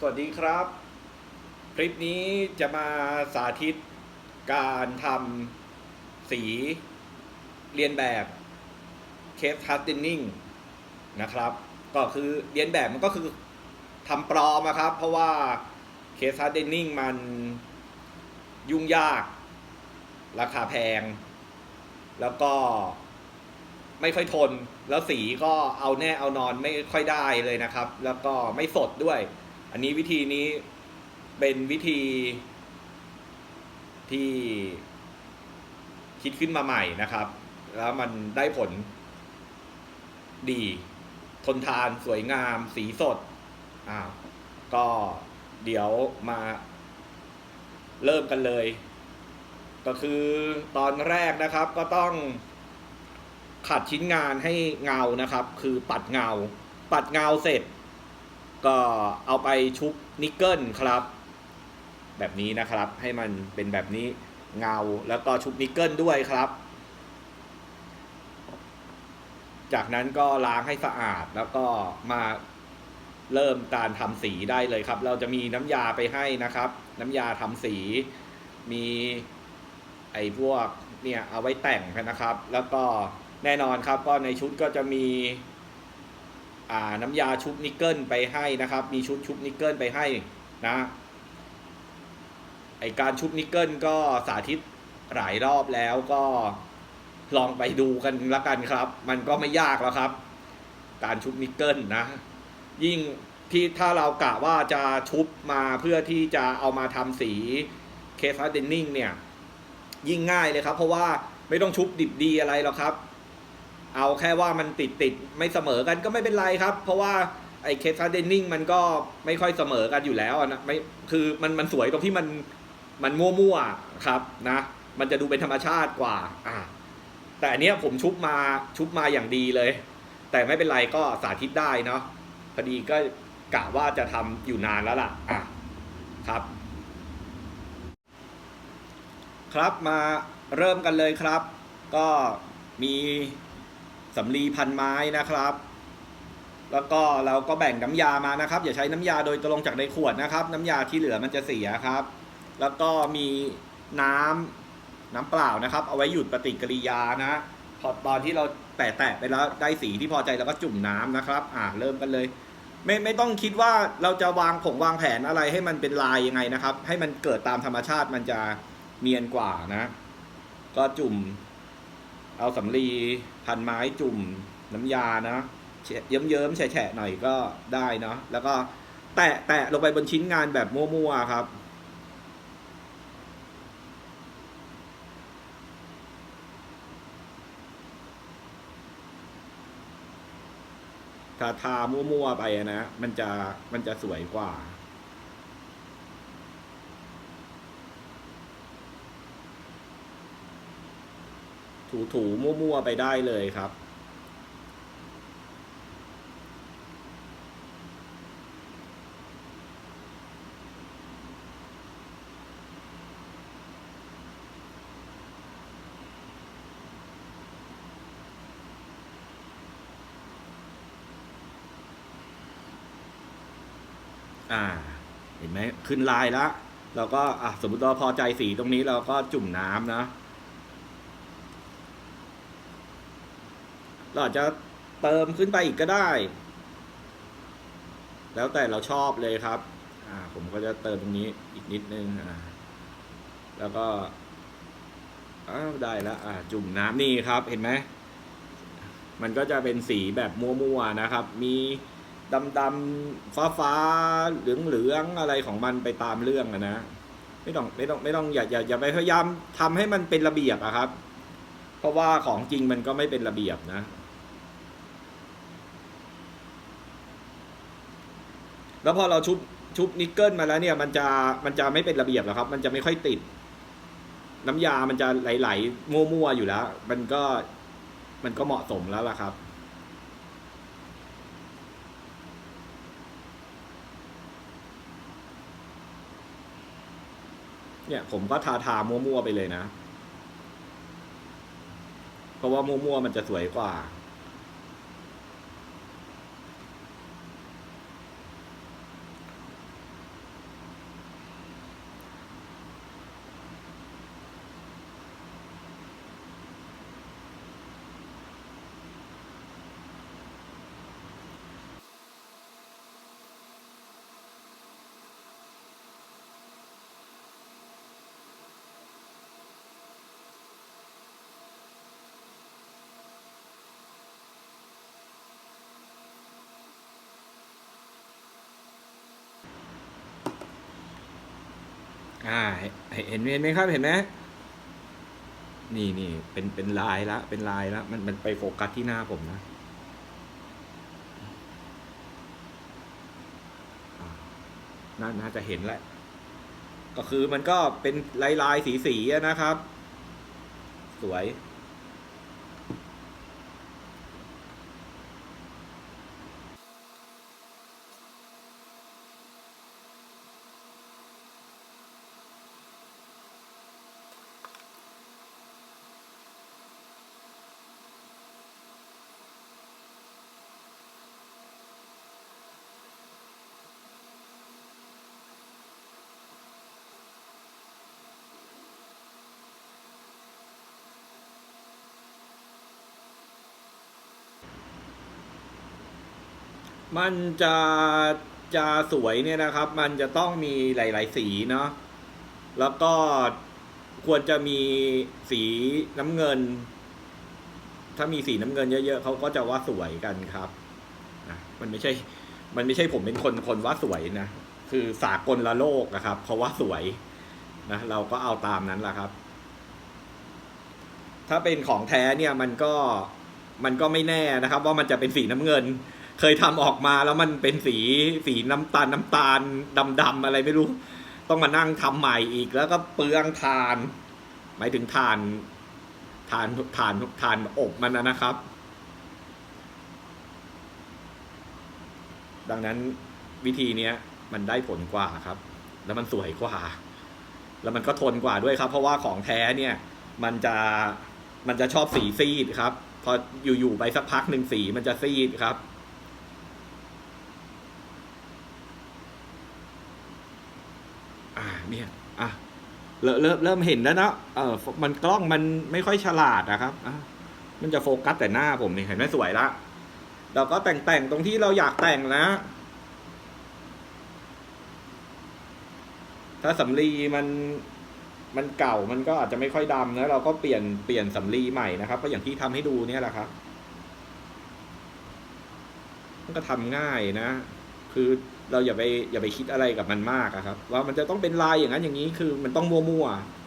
สวัสดีครับ คลิปนี้จะมาสาธิตการทำสีเรียนแบบเคสคัสตินนิ่งนะครับ ก็คือเรียนแบบมันก็คือทำปลอมครับ เพราะว่าเคสคัสตินนิ่งมันยุ่งยาก ราคาแพง แล้วก็ไม่ค่อยทน แล้วสีก็เอาแน่เอานอนไม่ค่อยได้เลยนะครับ แล้วก็ไม่สดด้วย อันนี้วิธีนี้เป็นวิธีที่คิดขึ้นมาใหม่นะครับ แล้วมันได้ผลดี ทนทานสวยงาม สีสดอ่าก็เดี๋ยวมาเริ่มกันเลย ก็คือตอนแรกนะครับก็ต้องขัดชิ้นงานให้เงานะครับ คือปัดเงา ปัดเงาเสร็จ ก็เอาไปชุบนิกเกิลครับ แบบนี้นะครับให้มันเป็นแบบนี้เงาแล้วก็ชุบนิกเกิลด้วยครับ จากนั้นก็ล้างให้สะอาดแล้วก็มาเริ่มการทำสีได้เลยครับ เราจะมีน้ำยาไปให้นะครับ น้ำยาทำสีมีไอ้พวกเนี่ยเอาไว้แต่งนะครับ แล้วก็แน่นอนครับก็ในชุดก็จะมี น้ำยาชุบนิกเกิลไปให้นะครับ มีชุดชุบนิกเกิลไปให้นะไอการชุบนิกเกิลก็สาธิตหลายรอบแล้วก็ลองไปดูกันละกันครับ มันก็ไม่ยากแล้วครับ การชุบนิกเกิลนะ ยิ่งที่ถ้าเรากะว่าจะชุบมาเพื่อที่จะเอามาทำสีเคสเดนนิ่งเนี่ย ยิ่งง่ายเลยครับ เพราะว่าไม่ต้องชุบดิบดีอะไรหรอกครับ เอาแค่ว่ามันติดติดไม่เสมอกันก็ไม่เป็นไรครับ เพราะว่าไอ้เคสเดนนิ่งมันก็ไม่ค่อยเสมอกันอยู่แล้วนะไม่คือมันมันสวยตรงที่มันมันมั่วๆครับนะมันจะดูเป็นธรรมชาติกว่าอ่าแต่อันเนี้ยผมชุบมาชุบมาอย่างดีเลย แต่ไม่เป็นไรก็สาธิตได้เนาะพอดีก็กะว่าจะทำอยู่นานแล้วล่ะอะครับ ครับมาเริ่มกันเลยครับ ก็มี สำลีพันไม้นะครับ แล้วก็เราก็แบ่งน้ำยามานะครับ อย่าใช้น้ำยาโดยตรงจากในขวดนะครับ น้ำยาที่เหลือมันจะเสียครับ แล้วก็มีน้ำน้ำเปล่านะครับ เอาไว้หยุดปฏิกิริยานะพอตอนที่เราแตะๆไปแล้วได้สีที่พอใจเราก็จุ่มน้ำนะครับ อ่าเริ่มกันเลย ไม่ไม่ต้องคิดว่าเราจะวางผงวางแผนอะไรให้มันเป็นลายยังไงนะครับ ให้มันเกิดตามธรรมชาติมันจะเนียนกว่านะ ก็จุ่ม เอาสำลี พันไม้จุ่มน้ำยานะเยิ้มเยิ้มๆแฉะๆหน่อยก็ได้เนาะแล้วก็แตะแตะลงไปบนชิ้นงานแบบมั่วๆครับถ้าทามั่วๆไปนะ มันจะมันจะสวยกว่า ถูๆมั่วๆไปได้เลยครับอ่า เห็นไหมขึ้นลายแล้วเราก็อะสมมติเราพอใจสีตรงนี้เราก็จุ่มน้ำนะ เราอาจจะเติมขึ้นไปอีกก็ได้ แล้วแต่เราชอบเลยครับ อ่า ผมก็จะเติมตรงนี้อีกนิดนึงอ่าแล้วก็อ้าวได้แล้วอ่าจุ่มน้ำนี่ครับ เห็นไหมมันก็จะเป็นสีแบบมั่วๆนะครับ มีดำดำๆฟ้าฟ้าๆเหลืองเหลืองๆอะไรของมันไปตามเรื่องอะนะไม่ต้องไม่ต้องไม่ต้องอย่าอย่าอย่าไปพยายามทำให้มันเป็นระเบียบอะครับ เพราะว่าของจริงมันก็ไม่เป็นระเบียบนะ แล้วพอเราชุบชุบนิกเกิลมาแล้วเนี่ย มันจะมันจะไม่เป็นระเบียบแล้วครับ มันจะไม่ค่อยติด น้ำยามันจะไหลๆมั่วๆอยู่แล้ว มันก็มันก็เหมาะสมแล้วล่ะครับเนี่ยผมก็ทาทามั่วๆไปเลยนะ เพราะว่ามั่วๆมันจะสวยกว่า อ่าเห็นเห็นไหมครับเห็นไหมนี่นี่เป็นเป็นลายละเป็นลายละมันมันไปโฟกัสที่หน้าผมนะน่าจะเห็นแหละ ก็คือมันก็เป็นลายลายสีสีๆนะครับ สวย มันจะจะสวยเนี่ยนะครับ มันจะต้องมีหลาย ๆ สีเนาะแล้วก็ควรจะมีสีน้ำเงิน ถ้ามีสีน้ำเงินเยอะๆเขาก็จะว่าสวยกันครับนะมันไม่ใช่ มันไม่ใช่ผมเป็นคนคนว่าสวยนะ คือสากลละโลกนะครับเขาว่าสวยนะเราก็เอาตามนั้นแหละครับ ถ้าเป็นของแท้เนี่ยมันก็มันก็ไม่แน่นะครับ ว่ามันจะเป็นสีน้ำเงิน เคยทำออกมาแล้วมันเป็นสีสีน้ำตาลน้ำตาลดำๆอะไรไม่รู้ ต้องมานั่งทำใหม่อีกแล้วก็เปลืองทาน หมายถึงทานทานทานทานอบมันนะนะครับ ดังนั้นวิธีเนี้ยมันได้ผลกว่าครับ แล้วมันสวยกว่า แล้วมันก็ทนกว่าด้วยครับ เพราะว่าของแท้เนี่ย มันจะมันจะชอบสีซีดครับ พออยู่ๆไปสักพักหนึ่งสีมันจะซีดครับ อ่าเนี่ยอะเริ่มเริ่มเริ่มเห็นแล้วนะเออมันกล้องมันไม่ค่อยฉลาดนะครับอะมันจะโฟกัสแต่หน้าผมนี่เห็นไหมสวยละเราก็แต่งแต่งตรงที่เราอยากแต่งนะ ถ้าสำลีมันมันเก่ามันก็อาจจะไม่ค่อยดำนะเราก็เปลี่ยนเปลี่ยนสำลีใหม่นะครับ ก็อย่างที่ทำให้ดูเนี่ยแหละครับมันก็ทำง่ายนะ คือ เราอย่าไปอย่าไปคิดอะไรกับมันมากอะครับ ว่ามันจะต้องเป็นลายอย่างนั้นอย่างนี้คือมันต้องมั่วๆ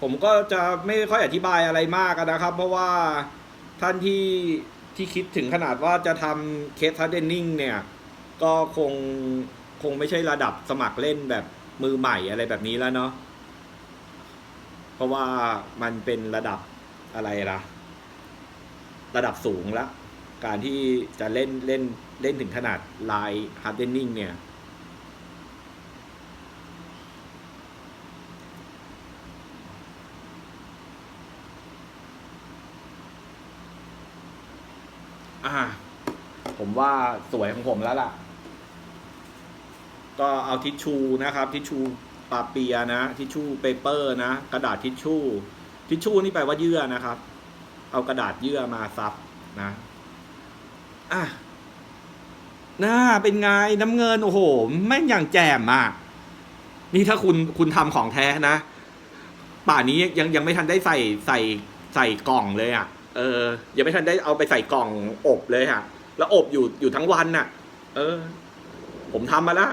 ผมก็จะไม่ค่อยอธิบายอะไรมากนะครับ เพราะว่าท่านที่ที่คิดถึงขนาดว่าจะทำเคสทัดเดนนิ่งเนี่ย ก็คงคงไม่ใช่ระดับสมัครเล่นแบบมือใหม่อะไรแบบนี้แล้วเนาะเพราะว่ามันเป็นระดับอะไรล่ะ ระดับสูงล้วการที่จะเล่นเล่นเล่นถึงขนาดไลน์ฮาร์ดเดนนิ่งเนี่ย อ่า ผม ว่าสวยของผมแล้วล่ะ ก็เอาทิชชูนะครับ ทิชชูปาเปียนะ ทิชชูเปเปอร์นะ กระดาษทิชชูทิชชูนี่แปลว่าเยื่อนะครับ เอากระดาษเยื่อมาซับนะอะหน้าเป็นไงน้ำเงินโอ้โหแม่งอย่างแจ่มอะนี่ถ้าคุณคุณทำของแท้นะ ป่านี้ยังยังไม่ทันได้ใส่ใส่ใส่กล่องเลยอะ เออยังไม่ทันได้เอาไปใส่กล่องอบเลยค่ะ แล้วอบอยู่อยู่ทั้งวันน่ะ เออ ผมทำมาแล้ว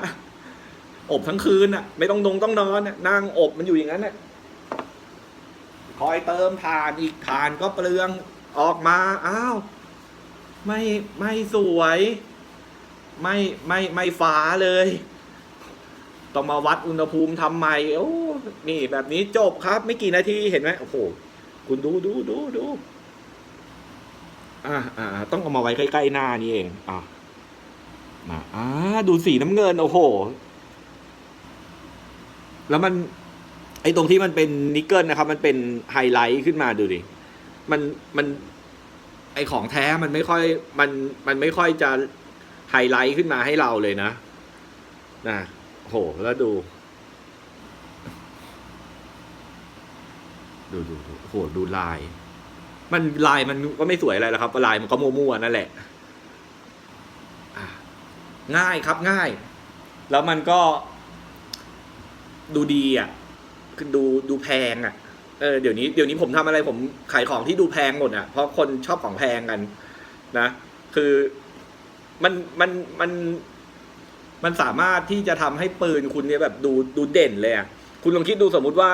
อบทั้งคืนน่ะ ไม่ต้องนงต้องนอนนั่งอบมันอยู่อย่างนั้นน่ะคอยเติมทานอีกทานก็เปลืองออกมาอ้าวไม่ไม่สวย ไม่ไม่ไม่ฟ้าเลย ต้องมาวัดอุณหภูมิทำใหม่โอ้นี่แบบนี้จบครับ ไม่กี่นาทีเห็นไหมโอ้โหคุณดูดูดูดู อ่าอ่าต้องเอามาไว้ใกล้ๆหน้านี่เองอ่ามาอ่าดูสีน้ำเงินโอ้โห แล้วมัน ไอ้ตรงที่มันเป็นนิกเกิลนะครับ มันเป็นไฮไลท์ขึ้นมาดูดิมันมัน ไอของแท้มันไม่ค่อย มันมันไม่ค่อยจะไฮไลท์ขึ้นมาให้เราเลยนะนะโหแล้วดู ดูดูดูโหดูลาย มันลายมันก็ไม่สวยอะไรหรอกครับลายมันก็มั่วๆนั่นแหละง่ายครับง่าย แล้วมันก็ดูดีอะคือดูดูแพงอะเออเดี๋ยวนี้เดี๋ยวนี้ผมทำอะไรผมขายของที่ดูแพงหมดอะเพราะคนชอบของแพงกัน นะ คือมันมันมันมันสามารถที่จะทำให้ปืนคุณเนี่ยแบบดูดูเด่นเลยอะคุณลองคิดดูสมมุติว่า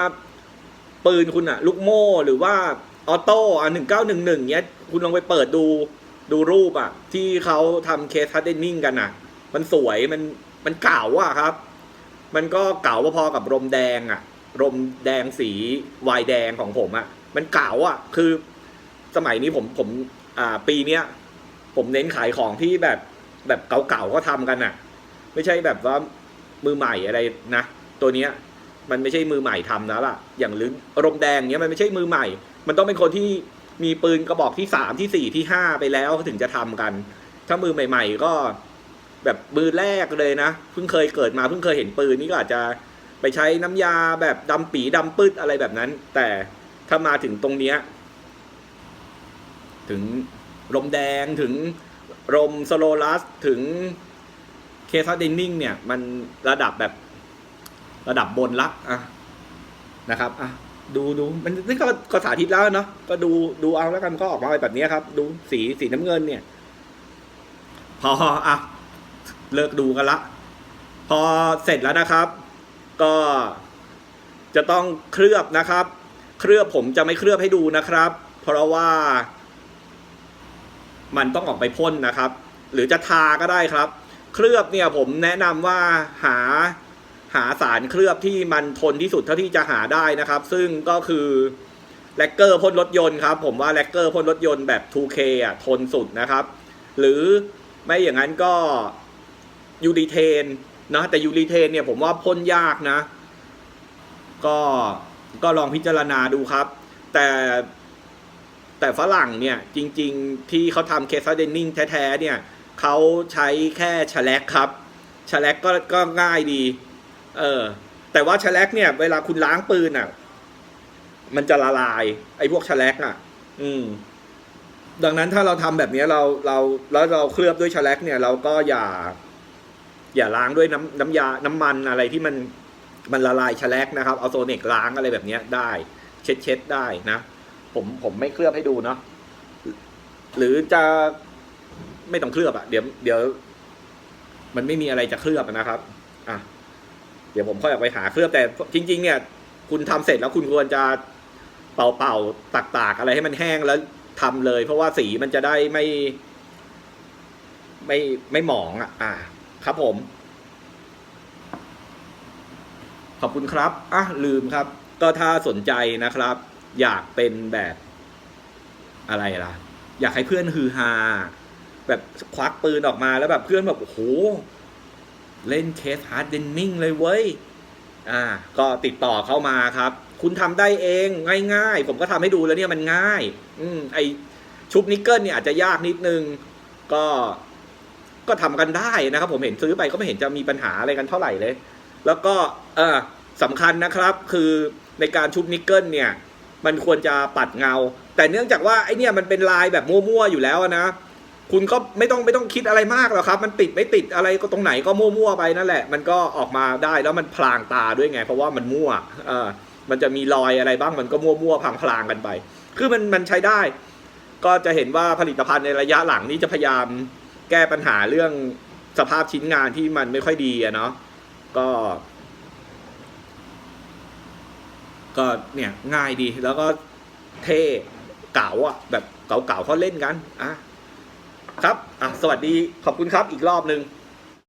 ปืนคุณอะ ลูกโม่หรือว่า ออโต้อะหนึ่งเก้าหนึ่งหนึ่งเนี้ย คุณลองไปเปิดดูดูรูปอะที่เขาทำเคสฮัดเดนนิ่งกันอะมันสวยมันมันเก่าอะครับ มันก็เก่าพอๆกับรมแดงอะรมแดงสีวายแดงของผมอะมันเก่าอะคือสมัยนี้ผมผมอ่าปีเนี้ยผมเน้นขายของที่แบบแบบเก่าๆก็ทำกันอะไม่ใช่แบบว่ามือใหม่อะไรนะ ตัวเนี้ย มันไม่ใช่มือใหม่ทำแล้วล่ะ อย่างลึงรมแดงเนี้ยมันไม่ใช่มือใหม่ มันต้องเป็นคนที่มีปืนกระบอกที่สามที่สี่ที่ห้าไปแล้วถึงจะทำกัน ถ้ามือใหม่ ๆ ก็ แบบมือแรกเลยนะเพิ่งเคยเกิดมาเพิ่งเคยเห็นปืนนี่ก็อาจจะไปใช้น้ำยาแบบดำปีดำปืดอะไรแบบนั้น แต่ถ้ามาถึงตรงเนี้ย ถึงรมแดงถึงรมสโลลัสถึงเคสเดนนิงเนี่ย มันระดับแบบ ระดับบนละอะนะครับอะดูดูมันนี่ก็ก็สาธิตแล้วเนาะก็ดูดูเอาแล้วกันก็ออกมาแบบนี้ครับ ดูสีสีน้ำเงินเนี่ย พออะเลิกดูกันละ พอเสร็จแล้วนะครับ ก็จะต้องเคลือบนะครับ เคลือบผมจะไม่เคลือบให้ดูนะครับ เพราะว่ามันต้องออกไปพ่นนะครับ หรือจะทาก็ได้ครับ เคลือบเนี่ยผมแนะนำว่าหา หาสารเคลือบที่มันทนที่สุดเท่าที่จะหาได้นะครับ ซึ่งก็คือแลกเกอร์พ่นรถยนต์ครับ ผมว่าแลกเกอร์พ่นรถยนต์แบบ 2K อะทนสุดนะครับ หรือไม่อย่างนั้นก็ยูริเทนนะแต่ยูริเทนเนี่ยผมว่าพ่นยากนะ ก็ก็ลองพิจารณาดูครับ แต่แต่ฝรั่งเนี่ยจริง ๆ ที่เขาทำเคสเดนนิงแท้ ๆ เนี่ยเขาใช้แค่ฉลกครับฉลกก็ก็ง่ายดี เออ แต่ว่าแฉลกเนี่ย เวลาคุณล้างปืนอะ มันจะละลาย ไอ้พวกแฉลกอะ อืม ดังนั้นถ้าเราทำแบบนี้เราเราแล้วเราเคลือบด้วยแฉลกเนี่ย เราก็อย่า อย่าล้างด้วยน้ำน้ำยา น้ำมันอะไรที่มันมันละลายแฉลกนะครับ เอาโซเนกล้างอะไรแบบนี้ได้ เช็ดเช็ดได้นะผมผมไม่เคลือบให้ดูเนาะหรือจะไม่ต้องเคลือบอะเดี๋ยวเดี๋ยว มันไม่มีอะไรจะเคลือบนะครับ อะ เดี๋ยวผมค่อยออกไปหาเคลือบแต่จริง ๆ เนี่ย คุณทำเสร็จแล้วคุณควรจะเป่าเป่าตากๆอะไรให้มันแห้งแล้วทำเลย เพราะว่าสีมันจะได้ไม่ ไม่ไม่หมองอะ อ่า ครับผม ขอบคุณครับอะลืมครับ ก็ถ้าสนใจนะครับ อยากเป็นแบบอะไรล่ะ อยากให้เพื่อนฮือฮาแบบควักปืนออกมาแล้วแบบเพื่อนแบบโอ้โห เล่นเคสฮาร์ดเดนนิ่งเลยเว้ย อ่า ก็ติดต่อเข้ามาครับ คุณทำได้เองง่ายๆ ผมก็ทำให้ดูแล้วเนี่ยมันง่าย อืมไอชุบนิกเกิลเนี่ยอาจจะยากนิดนึง ก็ก็ทำกันได้นะครับ ผมเห็นซื้อไปก็ไม่เห็นจะมีปัญหาอะไรกันเท่าไหร่เลย แล้วก็เออสำคัญนะครับ คือในการชุบนิกเกิลเนี่ย มันควรจะปัดเงา แต่เนื่องจากว่าไอเนี่ยมันเป็นลายแบบมั่วๆอยู่แล้วนะ คุณก็ไม่ต้องไม่ต้องคิดอะไรมากหรอกครับ มันติดไม่ติดอะไรก็ตรงไหนก็มั่วๆไปนั่นแหละ มันก็ออกมาได้แล้วมันพลางตาด้วยไง เพราะว่ามันมั่วเออมันจะมีรอยอะไรบ้างมันก็มั่วๆพลางๆกันไป คือมันมันใช้ได้ ก็จะเห็นว่าผลิตภัณฑ์ในระยะหลังนี้จะพยายามแก้ปัญหาเรื่องสภาพชิ้นงานที่มันไม่ค่อยดีอะเนาะก็ ก็เนี่ยง่ายดีแล้วก็เท่เก๋าอะแบบเก๋าๆเขาเล่นกันอะ ครับอะสวัสดีขอบคุณครับอีกรอบหนึ่ง